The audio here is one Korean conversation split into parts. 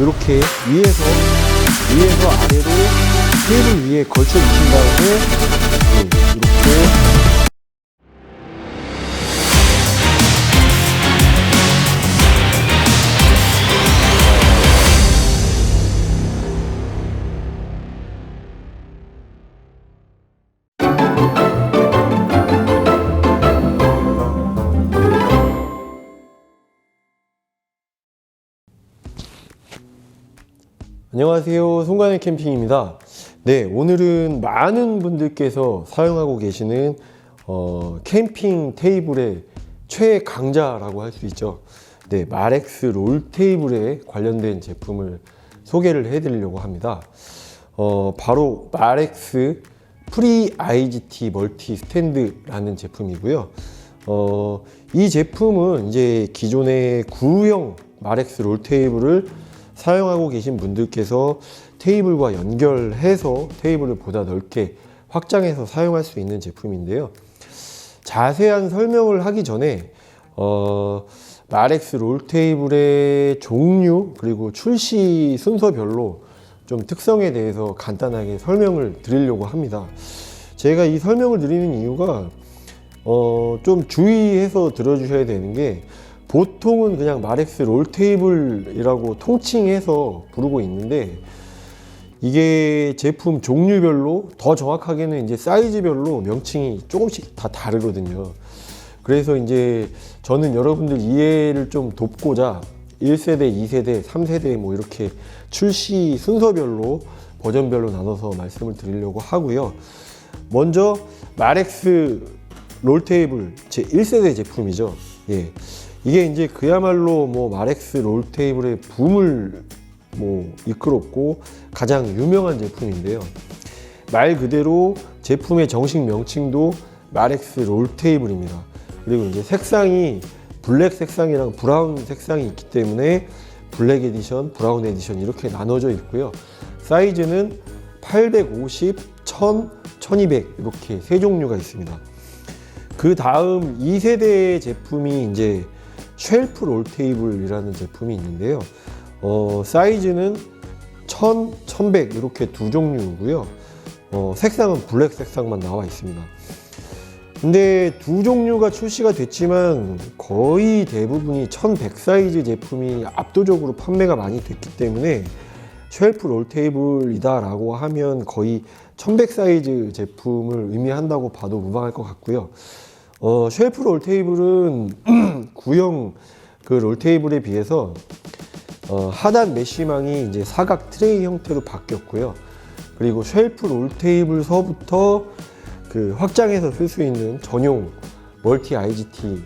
이렇게 위에서 위에서 아래로 테이블 위에 걸쳐 주신 다음에 네, 이렇게 안녕하세요. 송관의 캠핑입니다. 네, 오늘은 많은 분들께서 사용하고 계시는 어, 캠핑 테이블의 최강자라고 할 수 있죠. 네, 마렉스 롤 테이블에 관련된 제품을 소개를 해 드리려고 합니다. 어, 바로 마렉스 프리 IGT 멀티 스탠드라는 제품이고요. 어, 이 제품은 이제 기존의 구형 마렉스 롤 테이블을 사용하고 계신 분들께서 테이블과 연결해서 테이블을 보다 넓게 확장해서 사용할 수 있는 제품인데요. 자세한 설명을 하기 전에 어, 마렉스 롤 테이블의 종류 그리고 출시 순서별로 좀 특성에 대해서 간단하게 설명을 드리려고 합니다. 제가 이 설명을 드리는 이유가 어, 좀 주의해서 들어주셔야 되는 게 보통은 그냥 마렉스 롤 테이블이라고 통칭해서 부르고 있는데 이게 제품 종류별로 더 정확하게는 이제 사이즈별로 명칭이 조금씩 다 다르거든요. 그래서 이제 저는 여러분들 이해를 좀 돕고자 1세대, 2세대, 3세대 뭐 이렇게 출시 순서별로 버전별로 나눠서 말씀을 드리려고 하고요. 먼저 마렉스 롤테이블 제 1세대 제품이죠. 예. 이게 이제 그야말로 뭐 마렉스 롤테이블의 붐을 뭐 이끌었고 가장 유명한 제품인데요. 말 그대로 제품의 정식 명칭도 마렉스 롤테이블입니다. 그리고 이제 색상이 블랙 색상이랑 브라운 색상이 있기 때문에 블랙 에디션, 브라운 에디션 이렇게 나눠져 있고요. 사이즈는 850, 1000, 1200 이렇게 세 종류가 있습니다. 그 다음 2세대 제품이 이제 쉘프 롤 테이블이라는 제품이 있는데요. 어, 사이즈는 1000, 1100 이렇게 두 종류고요. 어, 색상은 블랙 색상만 나와 있습니다. 근데 두 종류가 출시가 됐지만 거의 대부분이 1100 사이즈 제품이 압도적으로 판매가 많이 됐기 때문에 쉘프 롤 테이블이다 라고 하면 거의 1100 사이즈 제품을 의미한다고 봐도 무방할 것 같고요. 어, 쉘프 롤 테이블은 구형 그 롤 테이블에 비해서 어, 하단 메쉬망이 이제 사각 트레이 형태로 바뀌었고요. 그리고 쉘프 롤 테이블서부터 그 확장해서 쓸 수 있는 전용 멀티 IGT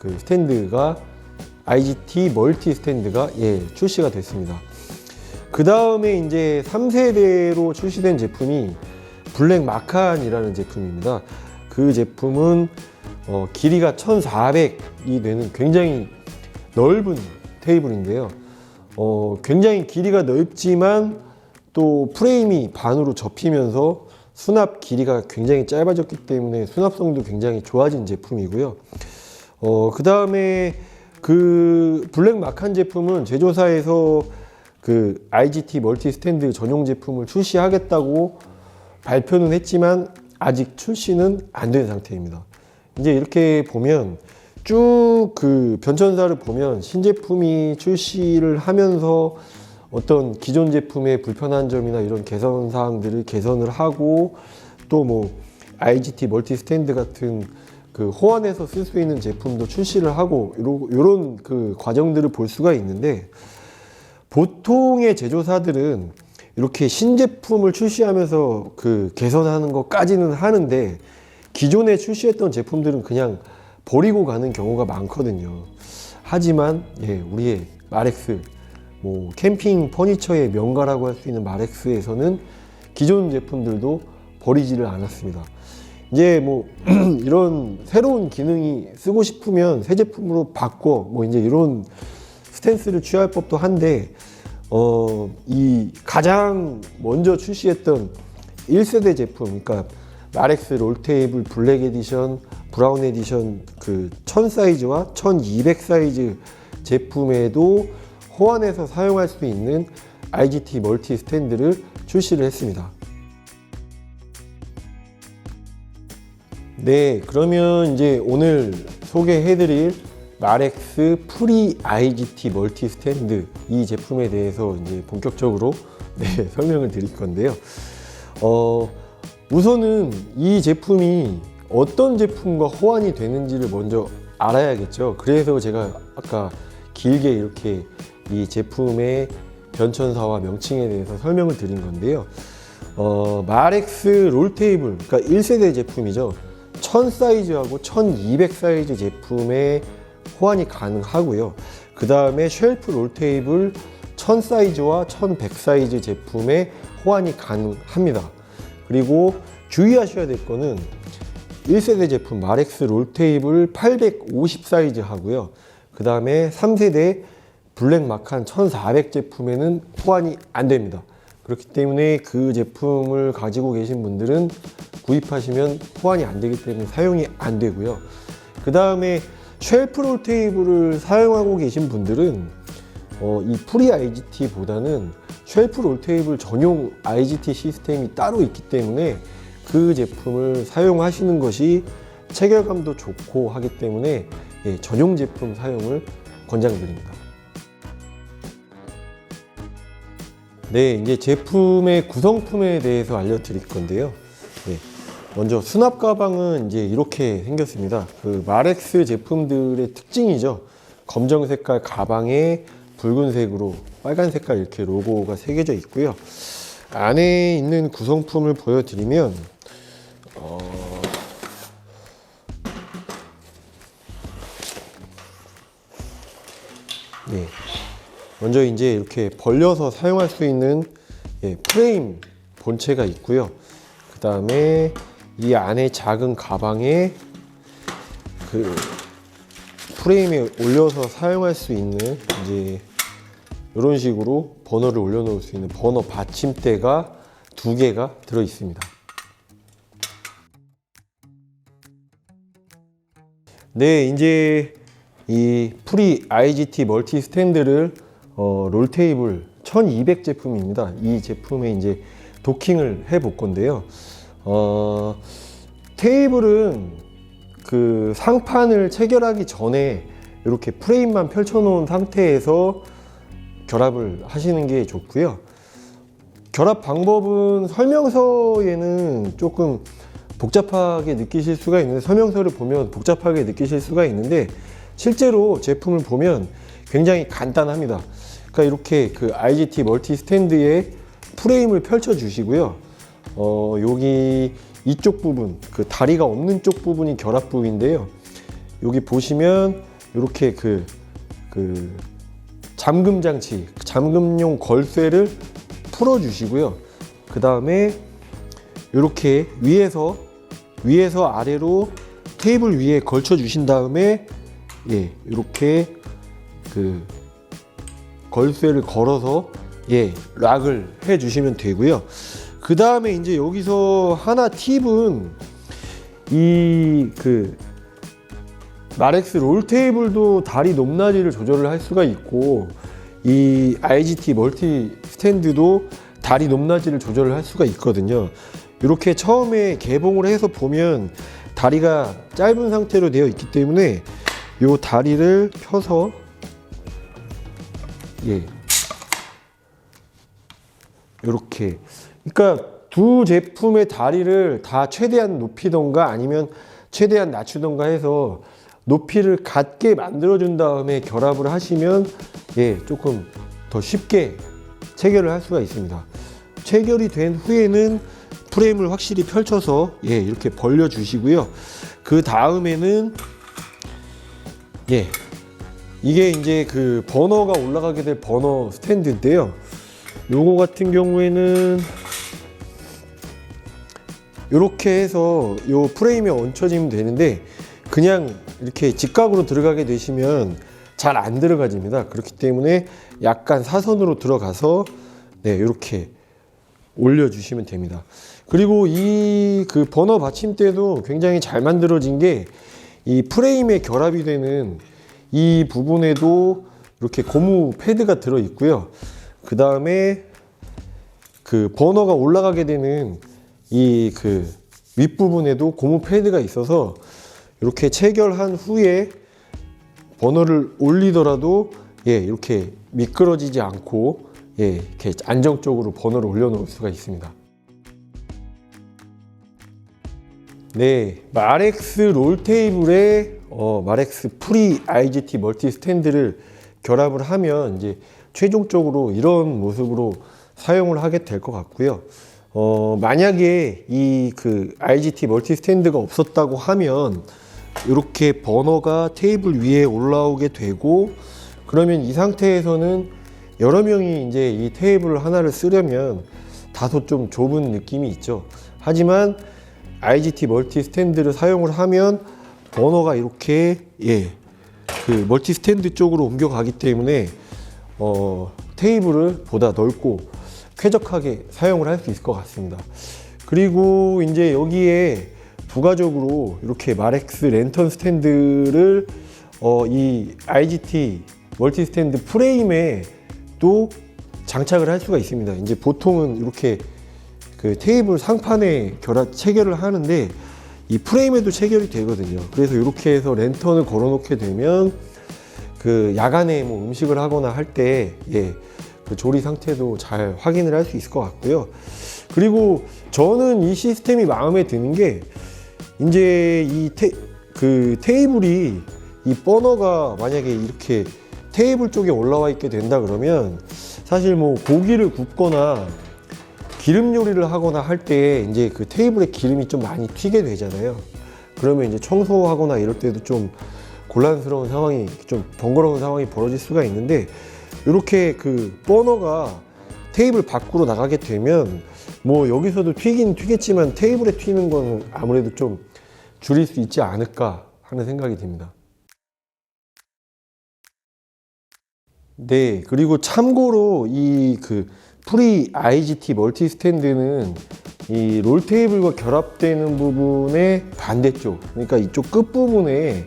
그 스탠드가 IGT 멀티 스탠드가 예 출시가 됐습니다. 그 다음에 이제 3세대로 출시된 제품이 블랙 마칸이라는 제품입니다. 그 제품은 어, 길이가 1400이 되는 굉장히 넓은 테이블인데요. 어, 굉장히 길이가 넓지만 또 프레임이 반으로 접히면서 수납 길이가 굉장히 짧아졌기 때문에 수납성도 굉장히 좋아진 제품이고요. 어, 그 다음에 그 블랙 마칸 제품은 제조사에서 그 IGT 멀티 스탠드 전용 제품을 출시하겠다고 발표는 했지만 아직 출시는 안 된 상태입니다. 이제 이렇게 보면 쭉 그 변천사를 보면 신제품이 출시를 하면서 어떤 기존 제품의 불편한 점이나 이런 개선 사항들을 개선을 하고 또 뭐 IGT 멀티 스탠드 같은 그 호환해서 쓸 수 있는 제품도 출시를 하고 이런 그 과정들을 볼 수가 있는데 보통의 제조사들은 이렇게 신제품을 출시하면서 그 개선하는 것까지는 하는데 기존에 출시했던 제품들은 그냥 버리고 가는 경우가 많거든요. 하지만 예, 우리의 마렉스 뭐 캠핑 퍼니처의 명가라고 할 수 있는 마렉스에서는 기존 제품들도 버리지를 않았습니다. 이제 뭐 이런 새로운 기능이 쓰고 싶으면 새 제품으로 바꿔 뭐 이제 이런 스탠스를 취할 법도 한데 어, 이 가장 먼저 출시했던 1세대 제품, 그러니까 마렉스 롤테이블 블랙 에디션, 브라운 에디션 그 1000 사이즈와 1200 사이즈 제품에도 호환해서 사용할 수 있는 IGT 멀티 스탠드를 출시를 했습니다. 네, 그러면 이제 오늘 소개해드릴 마렉스 프리 IGT 멀티 스탠드 이 제품에 대해서 이제 본격적으로 네, 설명을 드릴 건데요. 어, 우선은 이 제품이 어떤 제품과 호환이 되는지를 먼저 알아야겠죠. 그래서 제가 아까 길게 이렇게 이 제품의 변천사와 명칭에 대해서 설명을 드린 건데요. 어, 마렉스 롤테이블, 그러니까 1세대 제품이죠. 1000 사이즈하고 1200 사이즈 제품에 호환이 가능하고요. 그 다음에 쉘프 롤테이블 1000 사이즈와 1100 사이즈 제품에 호환이 가능합니다. 그리고 주의하셔야 될 거는 1세대 제품 마렉스 롤테이블 850 사이즈 하고요. 그 다음에 3세대 블랙 마칸 1400 제품에는 호환이 안 됩니다. 그렇기 때문에 그 제품을 가지고 계신 분들은 구입하시면 호환이 안 되기 때문에 사용이 안 되고요. 그 다음에 쉘프 롤테이블을 사용하고 계신 분들은 어, 이 프리 IGT보다는 쉘프 롤테이블 전용 IGT 시스템이 따로 있기 때문에 그 제품을 사용하시는 것이 체결감도 좋고 하기 때문에 예, 전용 제품 사용을 권장드립니다. 네, 이제 제품의 구성품에 대해서 알려드릴 건데요. 네, 먼저 수납 가방은 이제 이렇게 생겼습니다. 그 마렉스 제품들의 특징이죠. 검정 색깔 가방에 붉은색으로 빨간 색깔 이렇게 로고가 새겨져 있고요. 안에 있는 구성품을 보여드리면 어... 네. 먼저 이제 이렇게 벌려서 사용할 수 있는 예, 프레임 본체가 있고요. 그 다음에 이 안에 작은 가방에 그 프레임에 올려서 사용할 수 있는 이제 이런 식으로 버너를 올려놓을 수 있는 버너 받침대가 두 개가 들어 있습니다. 네, 이제 이 프리 IGT 멀티 스탠드를 어, 롤테이블 1200 제품입니다. 이 제품에 이제 도킹을 해 볼 건데요. 어, 테이블은 그 상판을 체결하기 전에 이렇게 프레임만 펼쳐 놓은 상태에서 결합을 하시는 게 좋고요. 결합 방법은 설명서에는 조금 복잡하게 느끼실 수가 있는데 설명서를 보면 복잡하게 느끼실 수가 있는데 실제로 제품을 보면 굉장히 간단합니다. 그러니까 이렇게 그 IGT 멀티 스탠드에 프레임을 펼쳐 주시고요. 어, 여기 이쪽 부분, 그 다리가 없는 쪽 부분이 결합 부위인데요. 여기 보시면 이렇게 그, 그 잠금 장치, 잠금용 걸쇠를 풀어 주시고요. 그 다음에 이렇게 위에서 위에서 아래로 테이블 위에 걸쳐 주신 다음에 예, 이렇게 그 걸쇠를 걸어서 예, 락을 해 주시면 되고요. 그 다음에 이제 여기서 하나 팁은 이 그 마렉스 롤 테이블도 다리 높낮이를 조절을 할 수가 있고 이 IGT 멀티 스탠드도 다리 높낮이를 조절을 할 수가 있거든요. 이렇게 처음에 개봉을 해서 보면 다리가 짧은 상태로 되어 있기 때문에 이 다리를 펴서 예 이렇게 그러니까 두 제품의 다리를 다 최대한 높이던가 아니면 최대한 낮추던가 해서 높이를 같게 만들어 준 다음에 결합을 하시면 예 조금 더 쉽게 체결을 할 수가 있습니다. 체결이 된 후에는 프레임을 확실히 펼쳐서 예 이렇게 벌려 주시고요. 그 다음에는 예 이게 이제 그 버너가 올라가게 될 버너 스탠드인데요. 요거 같은 경우에는 이렇게 해서 요 프레임에 얹혀지면 되는데 그냥 이렇게 직각으로 들어가게 되시면 잘 안 들어가집니다. 그렇기 때문에 약간 사선으로 들어가서 네, 이렇게 올려주시면 됩니다. 그리고 이 그 버너 받침대도 굉장히 잘 만들어진 게 이 프레임에 결합이 되는 이 부분에도 이렇게 고무 패드가 들어 있고요. 그 다음에 그 버너가 올라가게 되는 이 그 윗부분에도 고무 패드가 있어서 이렇게 체결한 후에 버너를 올리더라도 예, 이렇게 미끄러지지 않고 예, 이렇게 안정적으로 버너를 올려놓을 수가 있습니다. 네, 마렉스 롤 테이블에 어, 마렉스 프리 IGT 멀티 스탠드를 결합을 하면 이제 최종적으로 이런 모습으로 사용을 하게 될 것 같고요. 어, 만약에 이 그 IGT 멀티 스탠드가 없었다고 하면 이렇게 버너가 테이블 위에 올라오게 되고 그러면 이 상태에서는 여러 명이 이제 이 테이블 하나를 쓰려면 다소 좀 좁은 느낌이 있죠. 하지만 IGT 멀티 스탠드를 사용을 하면 버너가 이렇게 예, 그 멀티 스탠드 쪽으로 옮겨가기 때문에 어, 테이블을 보다 넓고 쾌적하게 사용을 할 수 있을 것 같습니다. 그리고 이제 여기에 부가적으로 이렇게 마렉스 랜턴 스탠드를 어, 이 IGT 멀티 스탠드 프레임에 또 장착을 할 수가 있습니다. 이제 보통은 이렇게 그 테이블 상판에 결합 체결을 하는데 이 프레임에도 체결이 되거든요. 그래서 이렇게 해서 랜턴을 걸어 놓게 되면 그 야간에 뭐 음식을 하거나 할때 예, 그 조리 상태도 잘 확인을 할 수 있을 것 같고요. 그리고 저는 이 시스템이 마음에 드는 게 이제 이 테, 그 테이블이 이 버너가 만약에 이렇게 테이블 쪽에 올라와 있게 된다 그러면 사실 뭐 고기를 굽거나 기름 요리를 하거나 할 때 이제 그 테이블에 기름이 좀 많이 튀게 되잖아요. 그러면 이제 청소하거나 이럴 때도 좀 곤란스러운 상황이 좀 번거로운 상황이 벌어질 수가 있는데 이렇게 그 버너가 테이블 밖으로 나가게 되면 뭐 여기서도 튀긴 튀겠지만 테이블에 튀는 건 아무래도 좀 줄일 수 있지 않을까 하는 생각이 듭니다. 네, 그리고 참고로 이 그 프리 IGT 멀티 스탠드는 이 롤 테이블과 결합되는 부분의 반대쪽, 그러니까 이쪽 끝 부분에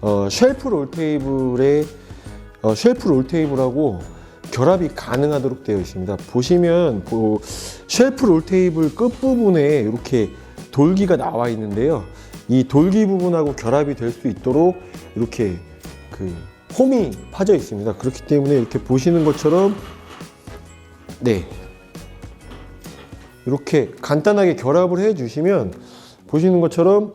어, 쉘프 롤 테이블에 어, 쉘프 롤 테이블하고 결합이 가능하도록 되어 있습니다. 보시면 그 쉘프 롤 테이블 끝 부분에 이렇게 돌기가 나와 있는데요. 이 돌기 부분하고 결합이 될 수 있도록 이렇게 그 홈이 파져 있습니다. 그렇기 때문에 이렇게 보시는 것처럼 네 이렇게 간단하게 결합을 해 주시면 보시는 것처럼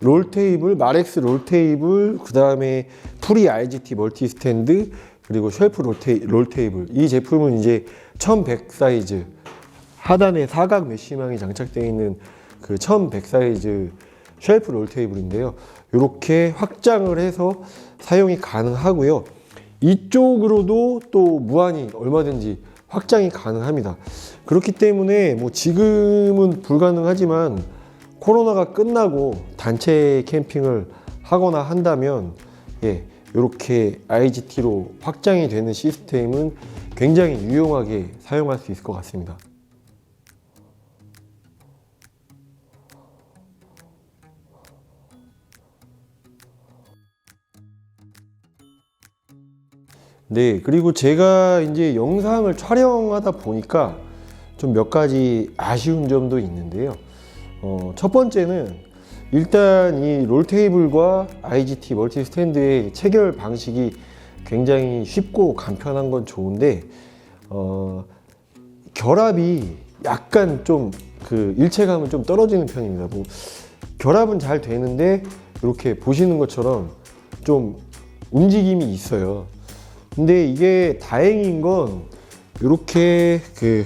롤 테이블, 마렉스 롤 테이블, 그 다음에 프리 IGT 멀티 스탠드, 그리고 쉘프 롤, 테이, 롤 테이블. 이 제품은 이제 1100 사이즈, 하단에 사각 메쉬망이 장착되어 있는 그 1100 사이즈 쉘프 롤 테이블인데요. 이렇게 확장을 해서 사용이 가능하고요. 이쪽으로도 또 무한히 얼마든지 확장이 가능합니다. 그렇기 때문에 뭐 지금은 불가능하지만 코로나가 끝나고 단체 캠핑을 하거나 한다면 예, 이렇게 IGT로 확장이 되는 시스템은 굉장히 유용하게 사용할 수 있을 것 같습니다. 네, 그리고 제가 이제 영상을 촬영하다 보니까 좀 몇 가지 아쉬운 점도 있는데요. 어, 첫 번째는 일단 이 롤테이블과 IGT 멀티 스탠드의 체결 방식이 굉장히 쉽고 간편한 건 좋은데 어, 결합이 약간 좀 그 일체감은 좀 떨어지는 편입니다. 뭐, 결합은 잘 되는데 이렇게 보시는 것처럼 좀 움직임이 있어요. 근데 이게 다행인 건 이렇게 그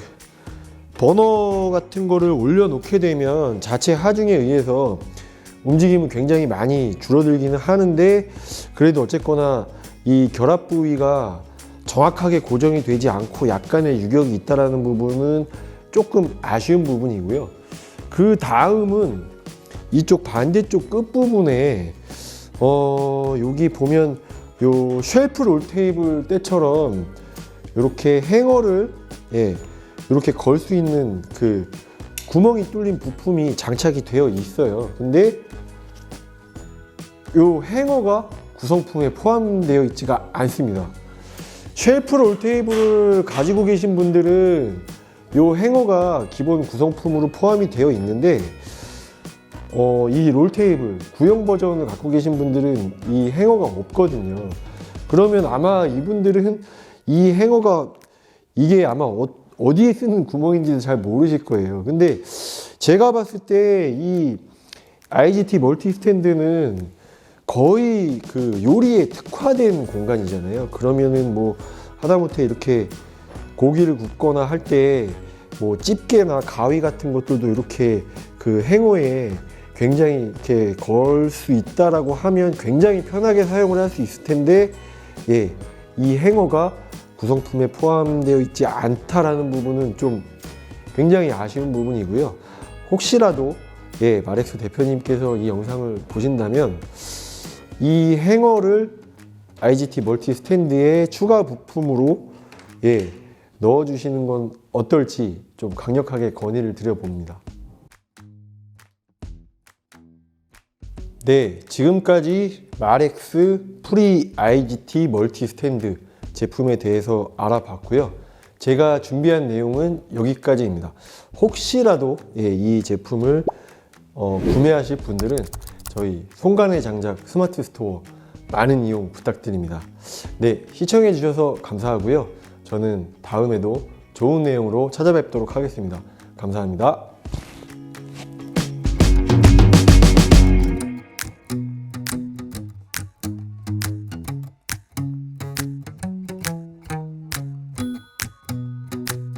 버너 같은 거를 올려놓게 되면 자체 하중에 의해서 움직임은 굉장히 많이 줄어들기는 하는데 그래도 어쨌거나 이 결합 부위가 정확하게 고정이 되지 않고 약간의 유격이 있다라는 부분은 조금 아쉬운 부분이고요. 그 다음은 이쪽 반대쪽 끝 부분에 어 여기 보면 요 쉘프 롤 테이블 때처럼 이렇게 행어를 예 이렇게 걸 수 있는 그 구멍이 뚫린 부품이 장착이 되어 있어요. 근데 요 행어가 구성품에 포함되어 있지가 않습니다. 쉘프 롤 테이블을 가지고 계신 분들은 요 행어가 기본 구성품으로 포함이 되어 있는데 어, 이 롤 테이블 구형 버전을 갖고 계신 분들은 이 행어가 없거든요. 그러면 아마 이분들은 이 행어가 이게 아마 어, 어디에 쓰는 구멍인지도 잘 모르실 거예요. 근데 제가 봤을 때 이 IGT 멀티 스탠드는 거의 그 요리에 특화된 공간이잖아요. 그러면은 뭐 하다못해 이렇게 고기를 굽거나 할 때 뭐 집게나 가위 같은 것들도 이렇게 그 행어에 굉장히 이렇게 걸 수 있다라고 하면 굉장히 편하게 사용을 할 수 있을 텐데 예, 이 행어가 구성품에 포함되어 있지 않다라는 부분은 좀 굉장히 아쉬운 부분이고요. 혹시라도 예, 마렉스 대표님께서 이 영상을 보신다면 이 행어를 IGT 멀티 스탠드에 추가 부품으로 예, 넣어 주시는 건 어떨지 좀 강력하게 건의를 드려 봅니다. 네, 지금까지 마렉스 프리 IGT 멀티 스탠드 제품에 대해서 알아봤고요. 제가 준비한 내용은 여기까지입니다. 혹시라도 예, 이 제품을 어, 구매하실 분들은 저희 송간의 장작 스마트 스토어 많은 이용 부탁드립니다. 네, 시청해 주셔서 감사하고요. 저는 다음에도 좋은 내용으로 찾아뵙도록 하겠습니다. 감사합니다.